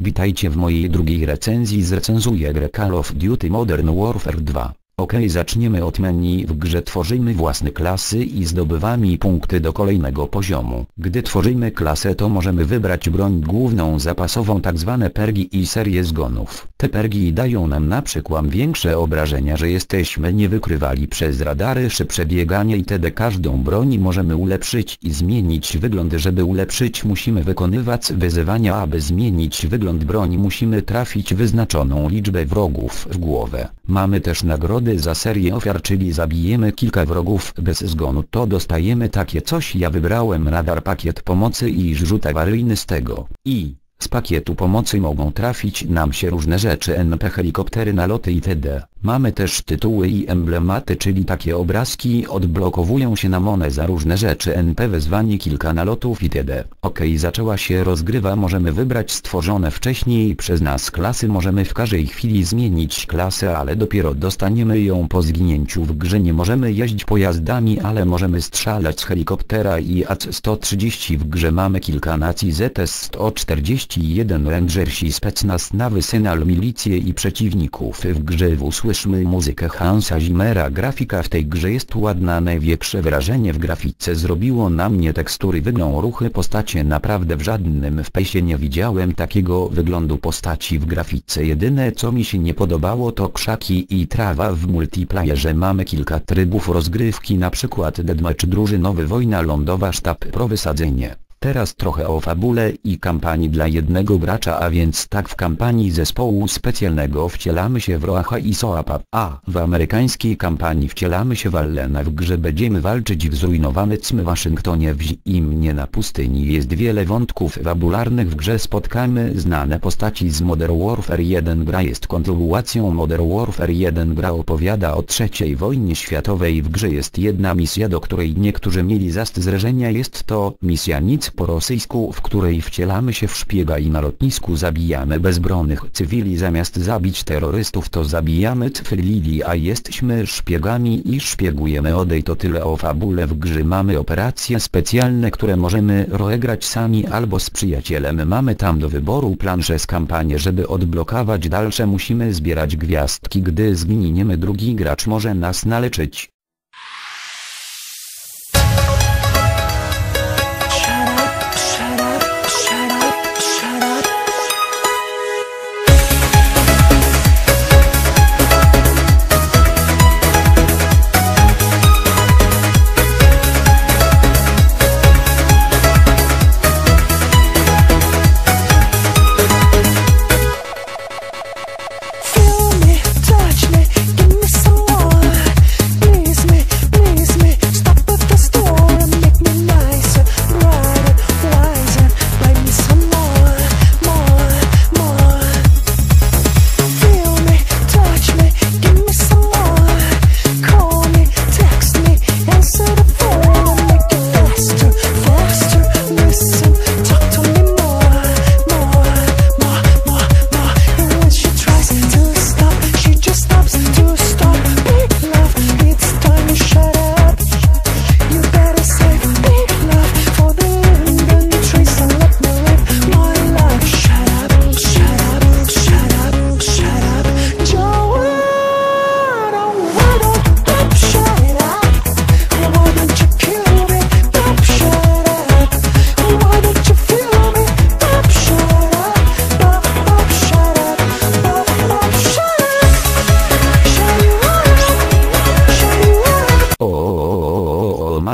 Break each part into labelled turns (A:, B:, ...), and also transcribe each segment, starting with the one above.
A: Witajcie w mojej drugiej recenzji zrecenzuję grę Call of Duty Modern Warfare 2. Ok zaczniemy od menu w grze tworzymy własne klasy i zdobywamy punkty do kolejnego poziomu. Gdy tworzymy klasę to możemy wybrać broń główną zapasową. Tak pergi i serię zgonów. Te pergi dają nam na przykład większe obrażenia że jesteśmy niewykrywali przez radary szybsze bieganie itd. Każdą broń możemy ulepszyć i zmienić wygląd żeby ulepszyć musimy wykonywać wyzywania aby zmienić wygląd broni musimy trafić wyznaczoną liczbę wrogów w głowę. Mamy też nagrody za serię ofiar czyli zabijemy kilka wrogów bez zgonu to dostajemy takie coś ja wybrałem radar pakiet pomocy i rzut awaryjny z tego. I z pakietu pomocy mogą trafić nam się różne rzeczy NP helikoptery naloty itd. Mamy też tytuły i emblematy czyli takie obrazki odblokowują się na monę za różne rzeczy NP wezwanie kilka nalotów itd. Ok zaczęła się rozgrywa możemy wybrać stworzone wcześniej przez nas klasy możemy w każdej chwili zmienić klasę ale dopiero dostaniemy ją po zginięciu w grze. Nie możemy jeździć pojazdami ale możemy strzelać z helikoptera i AC-130 w grze. Mamy kilka nacji ZS-141 Rangersi specnaz nawy Synal milicje i przeciwników w grze. W Słyszmy muzykę Hansa Zimmera grafika w tej grze jest ładna. Największe wrażenie w grafice zrobiło na mnie tekstury. Wyglą ruchy postacie. Naprawdę w żadnym wpejsie nie widziałem takiego wyglądu postaci w grafice. Jedyne co mi się nie podobało to krzaki i trawa w multiplayerze. Mamy kilka trybów rozgrywki na przykład deadmatch drużynowy wojna lądowa sztab pro wysadzenie. Teraz trochę o fabule i kampanii dla jednego gracza a więc tak w kampanii zespołu specjalnego wcielamy się w Roacha i Soapa, a w amerykańskiej kampanii wcielamy się w Allena. W grze będziemy walczyć w zrujnowanym Waszyngtonie. W zimnie na pustyni jest wiele wątków fabularnych. W grze spotkamy znane postaci z Modern Warfare 1 gra jest kontynuacją. Modern Warfare 1 gra opowiada o trzeciej wojnie światowej. W grze jest jedna misja do której niektórzy mieli zastrzeżenia jest to misja nic po rosyjsku w której wcielamy się w szpiega i na lotnisku zabijamy bezbronnych cywili. Zamiast zabić terrorystów to zabijamy cywili a jesteśmy szpiegami i szpiegujemy. Odej to tyle o fabule w grze. Mamy operacje specjalne które możemy roegrać sami albo z przyjacielem. Mamy tam do wyboru plansze z kampanię żeby odblokować dalsze musimy zbierać gwiazdki. Gdy zginiemy drugi gracz może nas naleczyć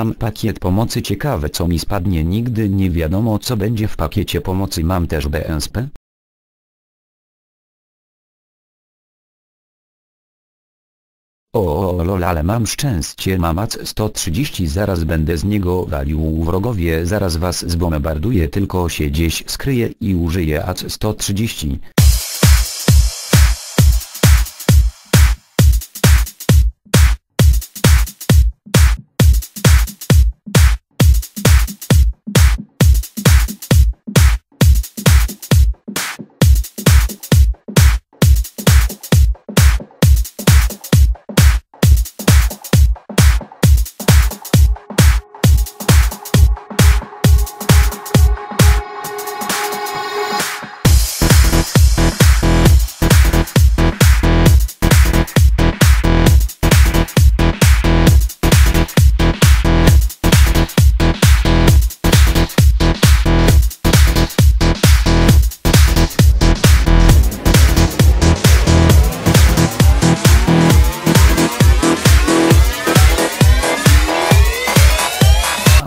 A: Mam pakiet pomocy. Ciekawe co mi spadnie. Nigdy nie wiadomo co będzie w pakiecie pomocy. Mam też BSP? O lol ale mam szczęście. Mam AC 130 zaraz będę z niego walił wrogowie. Zaraz was zbombarduję. Tylko się gdzieś skryję i użyję AC 130.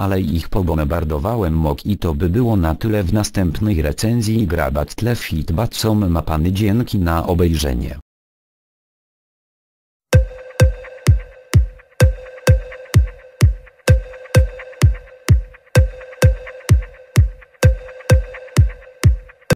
A: ale ich pobombardowałem mok i to by było na tyle w następnej recenzji gra Battlefit Batsom ma pany dzięki na obejrzenie.